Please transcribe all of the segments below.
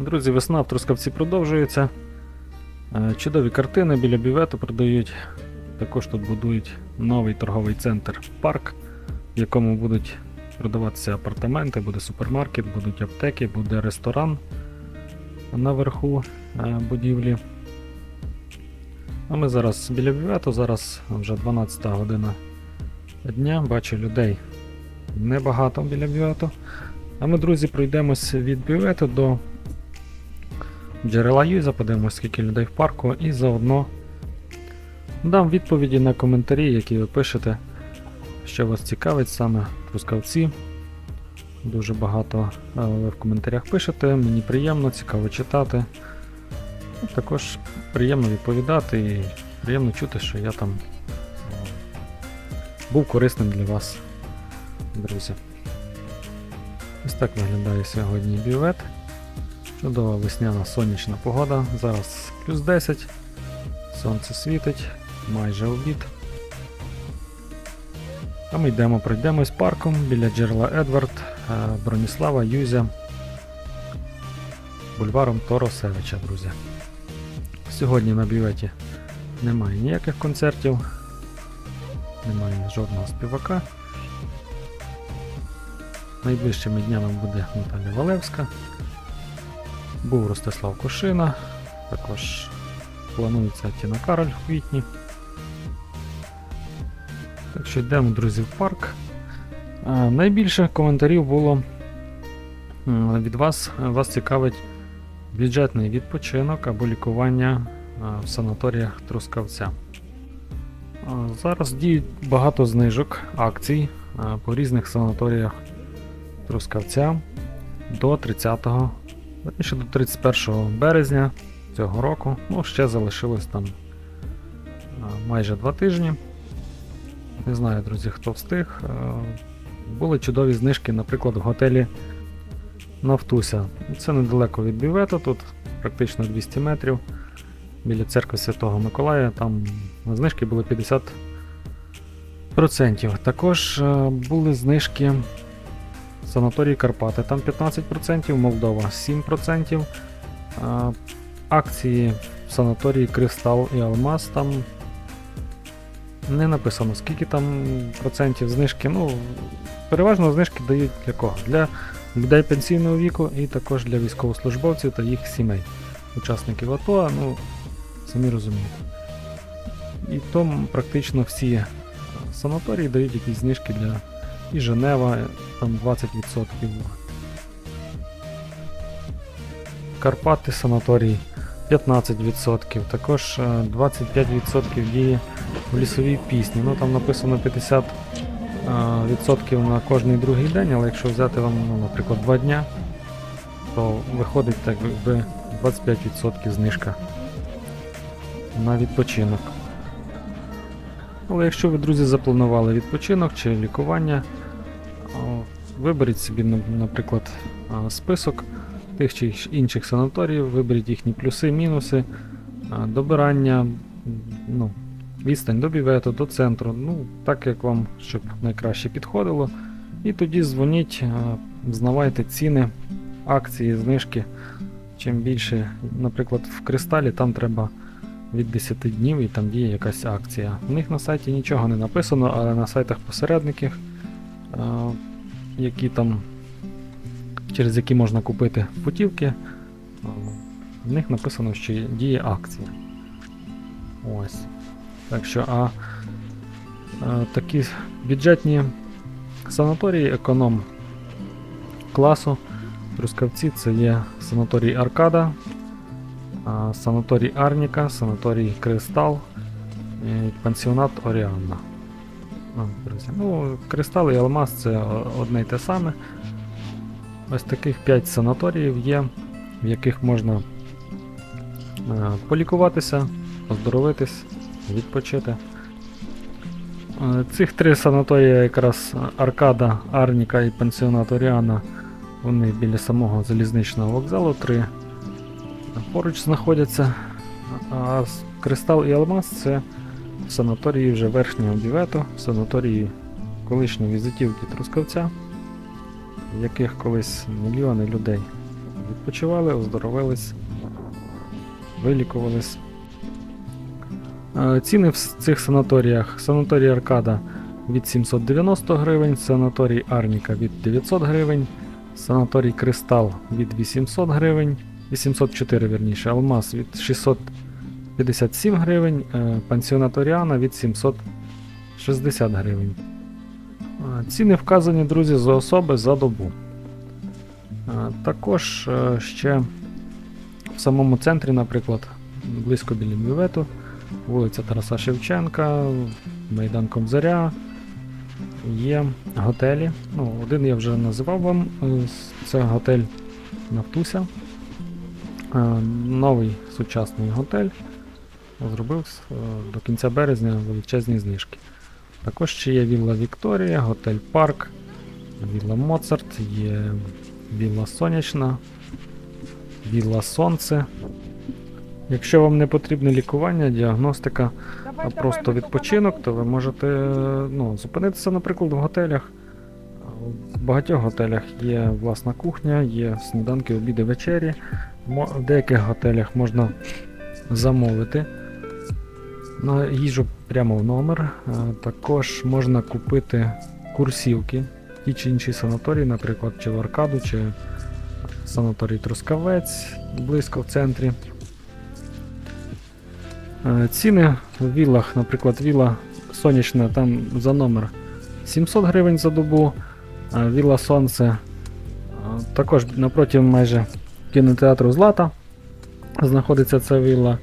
Друзі, весна в Трускавці продовжується. Е, Чудові картини біля бювету продають. Також тут будують новий торговий центр парк, в якому будуть продаватися апартаменти, буде супермаркет, будуть аптеки, буде ресторан наверху е, будівлі. А ми зараз біля бювету, зараз вже 12 година дня. Бачу людей небагато біля бювету. А ми, друзі, пройдемось від бювету до джерела Юза, подивимось, скільки людей в парку, і заодно дам відповіді на коментарі, які ви пишете, що вас цікавить саме трускавці. Дуже багато е, ви в коментарях пишете, мені приємно, цікаво читати. Ну, Також приємно відповідати і приємно чути, що я там е, був корисним для вас, друзі. Ось так виглядає сьогодні бювет. Чудова весняна сонячна погода. Зараз плюс 10. Сонце світить, майже обід. А ми йдемо, пройдемось парком біля джерела Едвард, е, Броніслава, Юзя, бульваром Торосевича, друзі. Сьогодні на бюветі немає ніяких концертів, немає жодного співака. Найближчими днями буде Наталя Валевська. Був Ростислав Кошина, також планується Тіна Кароль в квітні. Так що йдемо, друзі, в парк. А, найбільше коментарів було від вас. Вас цікавить бюджетний відпочинок або лікування в санаторіях Трускавця. А, Зараз діють багато знижок акцій по різних санаторіях Трускавця до 30 Верніше до 31 березня цього року. Ну, ще залишилось там майже два тижні. Не знаю, друзі, хто встиг. Е, Були чудові знижки, наприклад, в готелі Нафтуся. Це недалеко від бювету, тут практично 200 метрів. Біля церкви Святого Миколая. Там знижки були 50%. Також е, були знижки в санаторії Карпати. Там 15%, Молдова 7%. Е, Акції в санаторії Кристал і Алмаз там не написано, скільки там процентів знижки. Ну, переважно знижки дають для кого? Для людей пенсійного віку і також для військовослужбовців та їх сімей, учасників АТО, ну, самі розумієте. І тому практично всі санаторії дають якісь знижки для і Женева, там 20%. Карпати санаторій 15%, також е, 25% діє в лісовій пісні. Ну там написано 50% е, на кожний другий день, але якщо взяти вам, ну, наприклад, 2 дня, то виходить так якби 25% знижка на відпочинок. Але якщо ви, друзі, запланували відпочинок чи лікування, виберіть собі, наприклад, список тих чи інших санаторіїв, виберіть їхні плюси, мінуси, добирання, ну, відстань до бівету, до центру, ну, так як вам щоб найкраще підходило. І тоді дзвоніть, знавайте ціни, акції, знижки. Чим більше, наприклад, в кристалі там треба від 10 днів і там діє якась акція. У них на сайті нічого не написано, але на сайтах посередників, які там, через які можна купити путівки, е, в них написано, що діє акція. Ось. Так що, а е, такі бюджетні санаторії економ класу Трускавці це є санаторій Аркада, санаторій Арніка, санаторій Кристал і пансіонат Оріанна. Ну. Ну, Кристал і Алмаз це одне й те саме. Ось таких 5 санаторіїв є, в яких можна е, полікуватися, оздоровитись, відпочити. Е, Цих три санаторії якраз Аркада, Арніка і пансіонат Оріана, вони біля самого залізничного вокзалу, три поруч знаходяться. А Кристал і Алмаз це санаторії вже верхнього бювету, в санаторії колишньої візитівки Трускавця, в яких колись мільйони людей відпочивали, оздоровились, вилікувались. Е, Ціни в цих санаторіях. Санаторій Аркада від 790 гривень, санаторій Арніка від 900 гривень, санаторій Кристал від 800 гривень, 804 вірніше, Алмаз від 657 гривень, е, пансіонат Оріана від 760 гривень. Е, Ціни вказані, друзі, за особи за добу. Е, Також е, ще в самому центрі, наприклад, близько біля бювету, вулиця Тараса Шевченка, Майдан Кобзаря. Є готелі. Ну, один я вже називав вам. е, Це готель Нафтуся. Е, Новий сучасний готель. Зробив е, до кінця березня величезні знижки. Також ще є Вілла Вікторія, готель Парк, Вілла Моцарт, є Вілла Сонячна, Вілла Сонце. Якщо вам не потрібне лікування, діагностика, а просто відпочинок, то ви можете ну, зупинитися, наприклад, в готелях. В багатьох готелях є власна кухня, є сніданки, обіди, вечері. В деяких готелях можна замовити на їжу прямо в номер. Е, Також можна купити курсівки, ті чи інші санаторії, наприклад, чи в Аркаду, чи санаторій Трускавець близько в центрі. Е, Ціни в віллах, наприклад, вілла сонячна, там за номер 700 гривень за добу, а вілла Сонце е, також напроти майже кінотеатру Злата знаходиться ця вілла.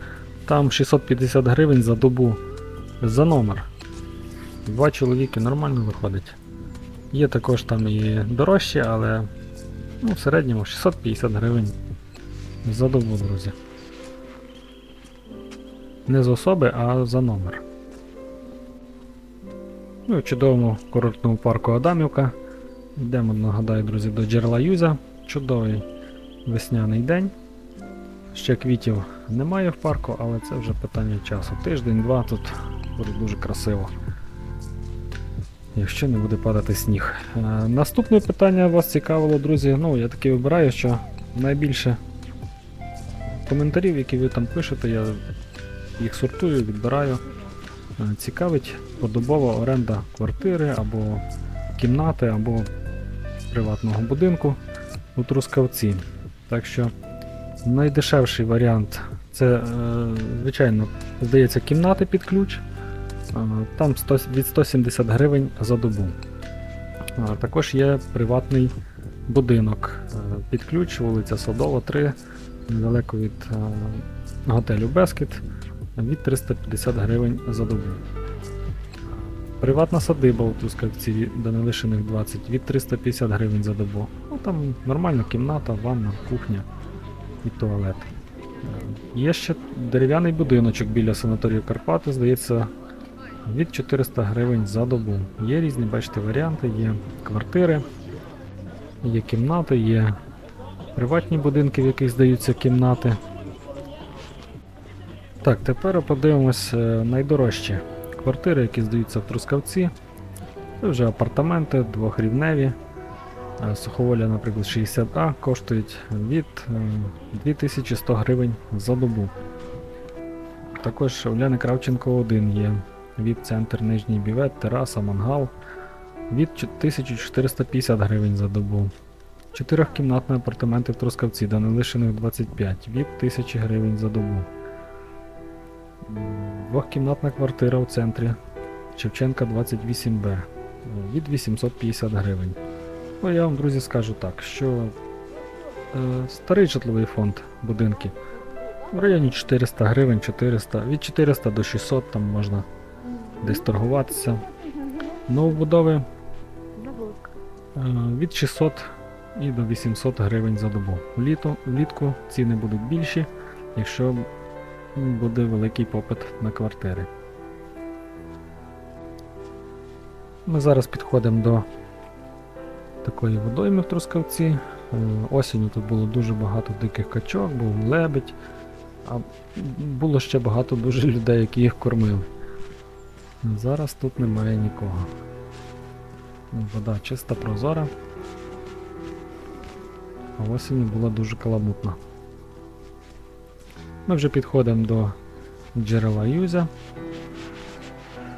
Там 650 гривень за добу за номер. Два чоловіки нормально виходить. Є також там і дорожчі, але ну, в середньому 650 гривень за добу, друзі. Не з особи, а за номер. Ну і в чудовому курортному парку Адамівка. Йдемо, нагадаю, друзі, до джерела Юзя. Чудовий весняний день. Ще квітів немає в парку, але це вже питання часу. Тиждень-два тут буде дуже красиво. Якщо не буде падати сніг. Е, наступне питання вас цікавило, друзі. Ну, я таки вибираю, що найбільше коментарів, які ви там пишете, я їх сортую, відбираю. Е, Цікавить подобова оренда квартири або кімнати, або приватного будинку у Трускавці. Так що найдешевший варіант це, е, звичайно, здається, кімнати під ключ. Е, Там 100, від 170 гривень за добу. Е, Також є приватний будинок під ключ, вулиця Садова, 3, недалеко від готелю Бескіт від 350 гривень за добу. Приватна садиба у Трускавці до нелишених 20 від 350 гривень за добу. Ну там нормальна кімната, ванна, кухня і туалет. Е, Є ще дерев'яний будиночок біля санаторію Карпати, здається, від 400 гривень за добу. Є різні, бачите, варіанти, є квартири, є кімнати, є приватні будинки, в яких здаються кімнати. Так, тепер подивимось е, найдорожчі квартири, які здаються в Трускавці. Це вже апартаменти двохрівневі. Е, Суховоля, наприклад, 60А коштують від е, 2100 гривень за добу. Також в Ляни Кравченко 1 є від центр Нижній Бівет, тераса, мангал від 1450 гривень за добу. Чотирьохкімнатні апартаменти в Трускавці, до нелишених 25 від 1000 гривень за добу. Двохкімнатна квартира у центрі Шевченка 28Б е, від 850 гривень. Ну, я вам, друзі, скажу так, що е, старий житловий фонд будинки в районі 400 гривень, 400, від 400 до 600 там можна десь торгуватися. Новобудови е, від 600 і до 800 гривень за добу. Вліту, влітку ціни будуть більші, якщо буде великий попит на квартири. Ми зараз підходимо до такої водойми в Трускавці. Е, Осінню тут було дуже багато диких качок, був лебедь, а було ще багато дуже людей, які їх кормили. Зараз тут немає нікого. Вода чиста, прозора. а осінь була дуже каламутна. Ми вже підходимо до джерела Юзя.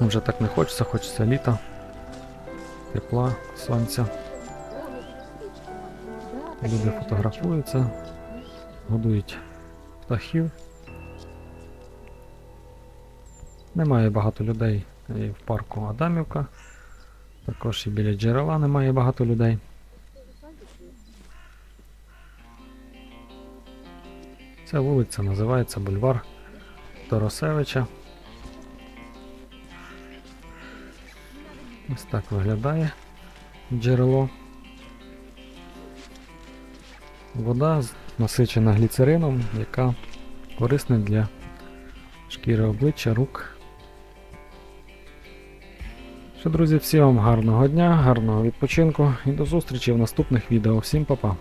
Вже так не хочеться, хочеться літа, тепла, сонця. Люди фотографуються, годують птахів. Немає багато людей і в парку Адамівка. Також і біля джерела немає багато людей. Ця вулиця називається Бульвар Тарасевича. Ось так виглядає джерело. Вода насичена гліцерином, яка корисна для шкіри обличчя, рук. Що, друзі, всім вам гарного дня, гарного відпочинку і до зустрічі в наступних відео. Всім па-па!